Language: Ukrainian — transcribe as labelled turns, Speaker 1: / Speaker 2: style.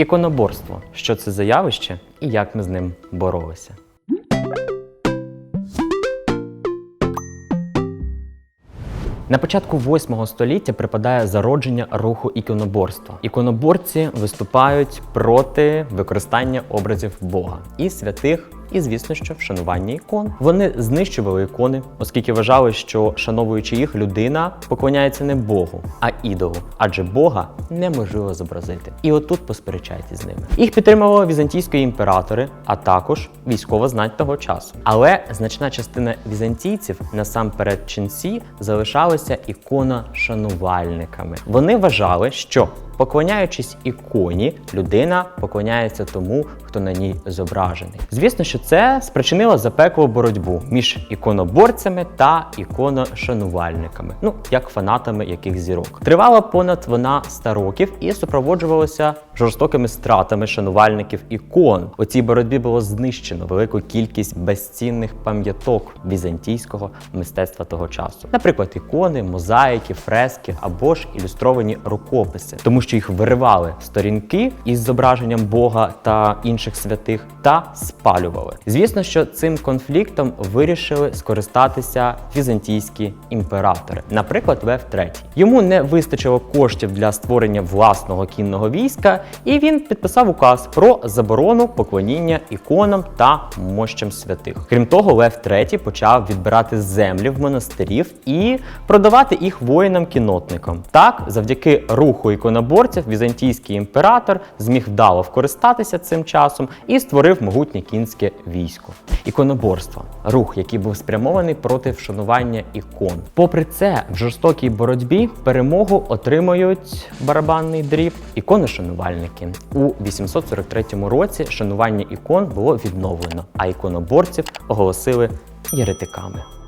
Speaker 1: Іконоборство що це за явище і як ми з ним боролися. На початку 8 століття припадає зародження руху іконоборства. Іконоборці виступають проти використання образів Бога і святих, і звісно, що вшанування ікон. Вони знищували ікони, оскільки вважали, що шановуючи їх, людина поклоняється не Богу, а ідолу, адже Бога неможливо зобразити. І отут посперечається з ними. Їх підтримували візантійські імператори, а також військова знать того часу. Але значна частина візантійців, насамперед ченці, залишалися ікона шанувальниками. Вони вважали, що Поклоняючись іконі, людина поклоняється тому, хто на ній зображений. Звісно, що це спричинило запеклу боротьбу між іконоборцями та іконошанувальниками, ну як фанатами яких зірок. Тривала понад вона 100 років і супроводжувалася жорстокими стратами шанувальників ікон. У цій боротьбі було знищено велику кількість безцінних пам'яток візантійського мистецтва того часу, наприклад, ікони, мозаїки, фрески або ж ілюстровані рукописи, тому що їх виривали сторінки із зображенням Бога та інших святих та спалювали. Звісно, що цим конфліктом вирішили скористатися візантійські імператори, наприклад, Лев III. Йому не вистачило коштів для створення власного кінного війська, і він підписав указ про заборону поклоніння іконам та мощам святих. Крім того, Лев III почав відбирати землі в монастирів і продавати їх воїнам-кінотникам. Так, завдяки руху іконоборців, візантійський імператор зміг вдало вкористатися цим часом і створив могутнє кінське військо. Іконоборство рух, який був спрямований проти вшанування ікон. Попри це, в жорстокій боротьбі перемогу отримують барабанний дріб іконошанувальники. У 843 році шанування ікон було відновлено, а іконоборців оголосили єретиками.